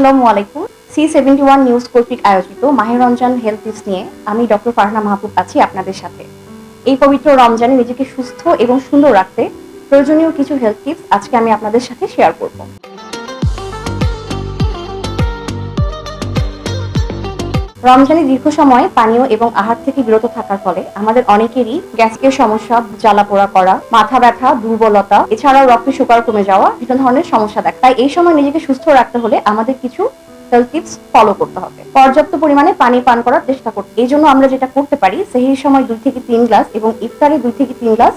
আসসালামু আলাইকুম। C seventy one news কর্তৃক আয়োজিত মাহের রমজান হেলথ টিপস নিয়ে আমি ডক্টর ফারহানা মাহবুব আছি আপনাদের সাথে। এই পবিত্র রমজানে নিজেকে সুস্থ এবং সুন্দর রাখতে প্রয়োজনীয় কিছু হেলথ টিপস আজকে আমি আপনাদের সাথে শেয়ার করব। রমজানে দীর্ঘ সময় পানীয় এবং আহার থেকে বিরত থাকার ফলে আমাদের অনেকেরই গ্যাসের সমস্যা, জ্বালা পোড়া করা, মাথা ব্যথা, দুর্বলতা, এছাড়াও রক্ত সুগার কমে যাওয়া, বিভিন্ন ধরনের সমস্যা দেখা। তাই এই সময় নিজেকে সুস্থ রাখতে হলে আমাদের কিছু টিপস ফলো করতে হবে। পর্যাপ্ত পরিমাণে পানি পান করার চেষ্টা করতে। এই জন্য আমরা যেটা করতে পারি, সেই সময় দুই থেকে তিন গ্লাস এবং ইফতারে দুই থেকে তিন গ্লাস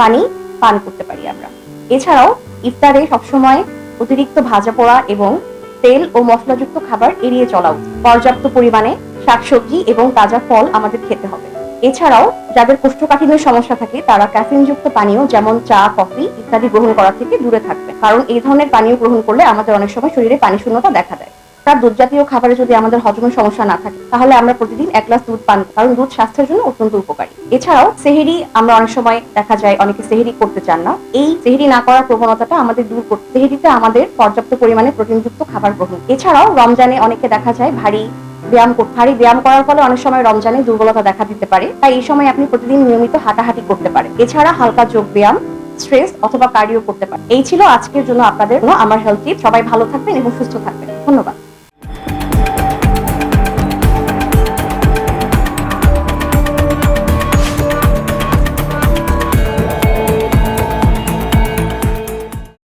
পানি পান করতে পারি আমরা। এছাড়াও ইফতারে সবসময় অতিরিক্ত ভাজা পোড়া এবং তেল ও মশলাযুক্ত খাবার এড়িয়ে চলা উচিত পর্যাপ্ত পরিমাণে শাকসবজি এবং তাজা ফল আমাদের খেতে হবে। এছাড়াও, যাদের কোষ্ঠকাঠিন্যের সমস্যা থাকে, তারা ক্যাফিনযুক্ত পানীয় যেমন চা, কফি ইত্যাদি গ্রহণ করা থেকে দূরে থাকবে। কারণ এই ধরনের পানীয় গ্রহণ করলে আমাদের অনেক সময় শরীরে পানি শূন্যতা দেখা দেয়। তার দুধ জাতীয় খাবারে যদি আমাদের হজমের সমস্যা না থাকে, তাহলে আমরা প্রতিদিন এক গ্লাস দুধ পান, কারণ দুধ স্বাস্থ্যের জন্য অত্যন্ত উপকারী। এছাড়াও সেহেরি আমরা অনেক সময় দেখা যায়, অনেকে সেহেরি করতে চান না। এই সেহেরি না করার প্রবণতাটা আমাদের দূর করতে, সেহেরিতে আমাদের পর্যাপ্ত পরিমাণে প্রোটিনযুক্ত খাবার গ্রহণ। এছাড়াও রমজানে অনেকে দেখা যায় ভারী ব্যায়াম ভারী ব্যায়াম করার ফলে অনেক সময় রমজানে দুর্বলতা দেখা দিতে পারে। তাই এই সময় আপনি প্রতিদিন নিয়মিত হাঁটাহাঁটি করতে পারেন। এছাড়া হালকা যোগ ব্যায়াম, স্ট্রেস অথবা কার্ডিও করতে পারেন। এই ছিল আজকের জন্য আপনাদের আমার হেলথ টিপ সবাই ভালো থাকবেন এবং সুস্থ থাকবেন। ধন্যবাদ।